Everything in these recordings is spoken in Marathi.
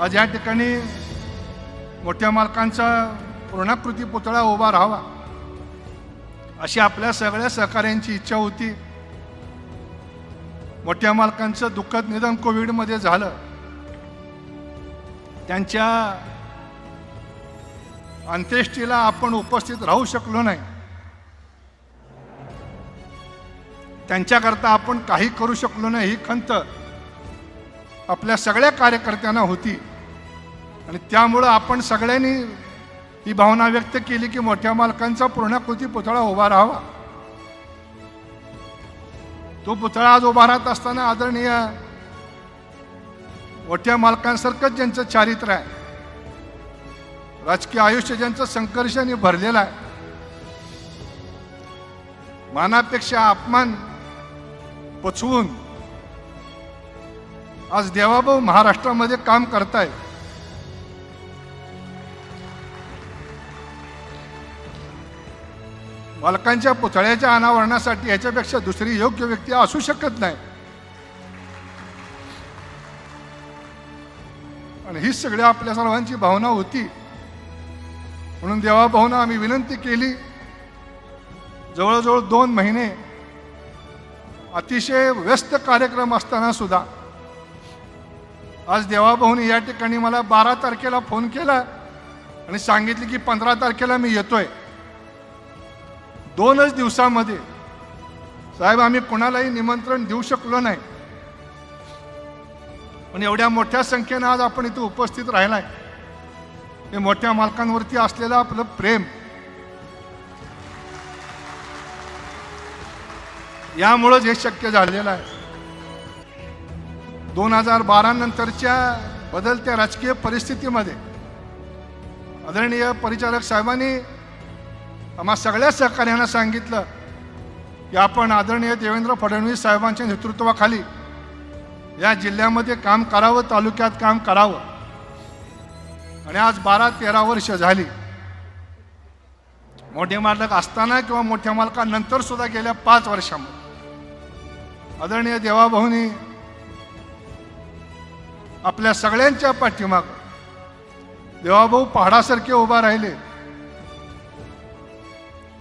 आज या ठिकाणी मोठ्या मालकांचा पूर्णाकृती पुतळा उभा राहावा अशी आपल्या सगळ्या सहकाऱ्यांची इच्छा होती. मोठ्या मालकांचं दुःखद निधन कोविडमध्ये झालं. त्यांच्या अंत्येष्टीला आपण उपस्थित राहू शकलो नाही. त्यांच्याकरता आपण काही करू शकलो नाही ही खंत आपल्या सगळ्या कार्यकर्त्यांना होती. आणि त्यामुळं आपण सगळ्यांनी ही भावना व्यक्त केली की मोठ्या मालकांचा पूर्णाकृती पुतळा उभा राहावा. तो पुतळा आज उभा राहत असताना आदरणीय मोठ्या मालकांसारखंच ज्यांचं चारित्र्य आहे राजकीय आयुष्य ज्यांचं संघर्षाने भरलेलं आहे मानापेक्षा अपमान पचवून आज देवाभाऊ महाराष्ट्रामध्ये काम करतायत. मालकांच्या पुतळ्याच्या अनावरणासाठी याच्यापेक्षा दुसरी योग्य व्यक्ती असू शकत नाही. आणि हीच सगळी आपल्या सर्वांची भावना होती. म्हणून देवाभाऊनं आम्ही विनंती केली. जवळजवळ दोन महिने अतिशय व्यस्त कार्यक्रम असताना सुद्धा. आज देवाभाऊनी या ठिकाणी मला बारा तारखेला फोन केला आणि सांगितले की पंधरा तारखेला मी येतोय. दोनच दिवसामध्ये साहेब आम्ही कोणालाही निमंत्रण देऊ शकलो नाही. पण एवढ्या मोठ्या संख्येनं आज आपण इथे उपस्थित राहिलाय. हे मोठ्या मालकांवरती असलेलं आपलं प्रेम. यामुळंच हे शक्य झालेलं आहे. दोन हजार बारा नंतरच्या बदलत्या राजकीय परिस्थितीमध्ये आदरणीय परिचारक साहेबांनी आम्हा सगळ्या सहकार्यांना सांगितलं की आपण आदरणीय देवेंद्र फडणवीस साहेबांच्या नेतृत्वाखाली या जिल्ह्यामध्ये काम करावं तालुक्यात काम करावं. आणि आज बारा तेरा वर्ष झाली. मोठे मालक असताना किंवा मोठ्या मालकानंतर सुद्धा गेल्या पाच वर्षामध्ये. आदरणीय देवाभाऊनी आपल्या सगळ्यांच्या पाठीमाग देवाभाऊ पहाडासारखे उभा राहिले.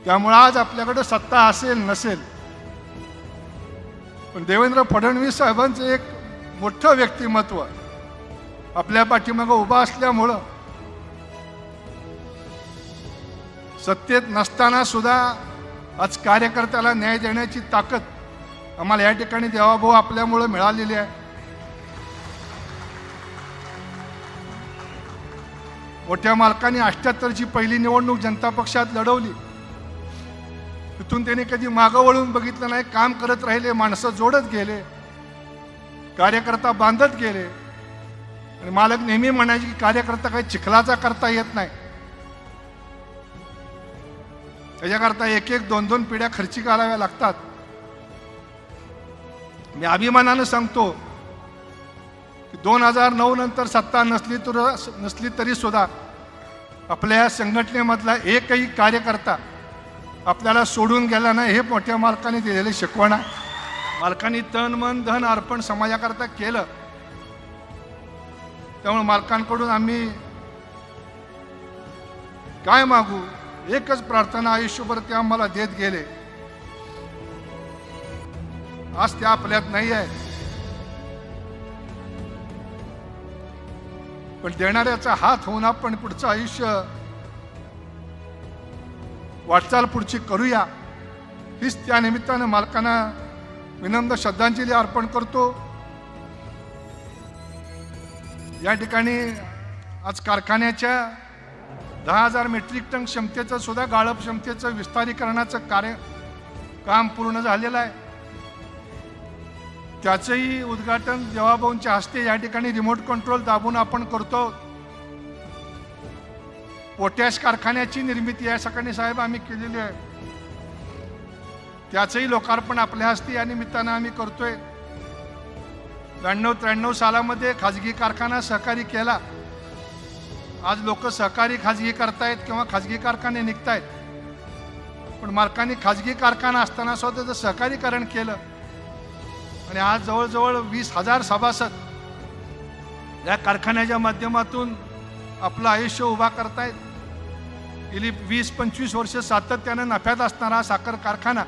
त्यामुळं आज आपल्याकडं सत्ता असेल नसेल. पण देवेंद्र फडणवीस साहेबांचं एक मोठं व्यक्तिमत्व आपल्या पाठीमागं उभा असल्यामुळं सत्तेत नसताना सुद्धा आज कार्यकर्त्याला न्याय देण्याची ताकद आम्हाला या ठिकाणी देवाभाऊ आपल्यामुळं मिळालेली आहे. मोठ्या मालकाने अष्ट्याहत्तरची पहिली निवडणूक जनता पक्षात लढवली. तिथून त्यांनी कधी मागं वळून बघितलं नाही काम करत राहिले माणसं जोडत गेले कार्यकर्ता बांधत गेले. आणि मालक नेहमी म्हणायचे की कार्यकर्ता काही चिखलाचा करता येत नाही. त्याच्याकरता एक एक दोन दोन पिढ्या खर्ची घालाव्या लागतात. मी अभिमानानं सांगतो की दोन हजार नऊ नंतर सत्ता नसली तर नसली तरी सुद्धा आपल्या या संघटनेमधला एकही कार्यकर्ता आपल्याला सोडून गेला नाही हे मोठ्या मालकाने दिलेले शिकवण आहे. मालकाने तन मन धन अर्पण समाजाकरता केलं. त्यामुळे मालकांकडून आम्ही काय मागू? एकच प्रार्थना आयुष्यभर ते आम्हाला देत गेले. आज ते आपल्यात नाही आहे पण देणाऱ्याचा हात होऊन आपण पुढचं आयुष्य वाटचाल पुढची करूया. हीच त्या निमित्तानं मालकांना विनम्र श्रद्धांजली अर्पण करतो. या ठिकाणी आज कारखान्याच्या दहा हजार मेट्रिक टन क्षमतेचं सुद्धा गाळप क्षमतेचं विस्तारीकरणाचं कार्य काम पूर्ण झालेलं आहे. त्याचंही उद्घाटन देवाभाऊंच्या हस्ते या ठिकाणी रिमोट कंट्रोल दाबून आपण करतो. पोटॅश कारखान्याची निर्मिती या सकाळी साहेब आम्ही केलेली आहे. त्याचंही लोकार्पण आपल्या हस्ते या निमित्तानं आम्ही करतोय. ब्याण्णव त्र्याण्णव सालामध्ये खाजगी कारखाना सहकारी केला. आज लोक सहकारी खाजगी करतायत किंवा खाजगी कारखाने निघतायत. पण मालकांनी खाजगी कारखाना असताना सुद्धा सहकारीकरण केलं. आणि आज जवळजवळ वीस हजार सभासद या कारखान्याच्या माध्यमातून आपलं आयुष्य उभा करतायत. गेली वीस पंचवीस वर्ष सातत्यानं नफ्यात असणारा साखर कारखाना.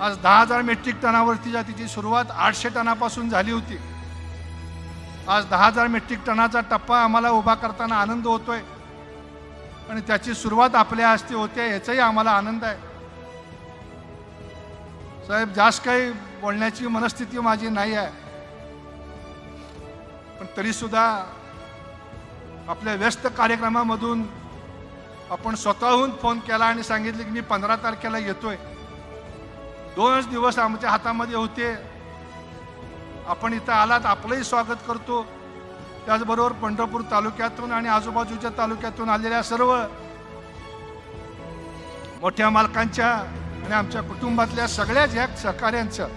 आज दहा हजार मेट्रिक टनावरतीच्या तिची सुरुवात आठशे टनापासून झाली होती. आज दहा हजार मेट्रिक टनाचा टप्पा आम्हाला उभा करताना आनंद होतोय. आणि त्याची सुरुवात आपल्या हस्ते होते याचाही आम्हाला आनंद आहे. साहेब जास्त काही बोलण्याची मनस्थिती माझी नाही आहे. पण तरीसुद्धा आपल्या व्यस्त कार्यक्रमामधून आपण स्वतःहून फोन केला आणि सांगितले की मी पंधरा तारखेला येतोय. दोनच दिवस आमच्या हातामध्ये होते. आपण इथं आलात आपलंही स्वागत करतो. त्याचबरोबर पंढरपूर तालुक्यातून आणि आजूबाजूच्या तालुक्यातून आलेल्या सर्व मोठ्या मालकांच्या आणि आमच्या कुटुंबातल्या सगळ्याच ह्या सहकाऱ्यांचं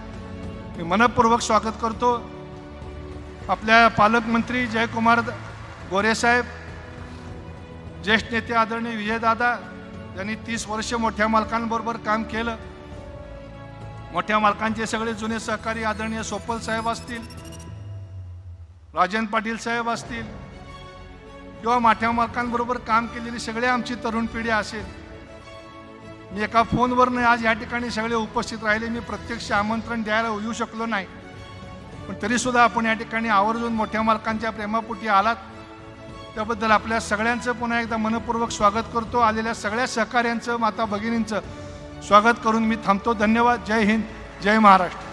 मी मनपूर्वक स्वागत करतो. आपल्या पालकमंत्री जयकुमार गोरेसाहेब ज्येष्ठ नेते आदरणीय विजयदादा यांनी तीस वर्ष मोठ्या मालकांबरोबर काम केलं. मोठ्या मालकांचे सगळे जुने सहकारी आदरणीय सोपल साहेब असतील राजन पाटील साहेब असतील किंवा मोठ्या मालकांबरोबर काम केलेली सगळे आमची तरुण पिढी असेल. मी एका फोनवरनं आज या ठिकाणी सगळे उपस्थित राहिले. मी प्रत्यक्ष आमंत्रण द्यायला येऊ शकलो नाही. पण तरीसुद्धा आपण या ठिकाणी आवर्जून मोठ्या मालकांच्या प्रेमापोटी आलात. त्याबद्दल आपल्या सगळ्यांचं पुन्हा एकदा मनपूर्वक स्वागत करतो. आलेल्या सगळ्या सहकाऱ्यांचं माता भगिनींचं स्वागत करून मी थांबतो. धन्यवाद. जय हिंद. जय महाराष्ट्र.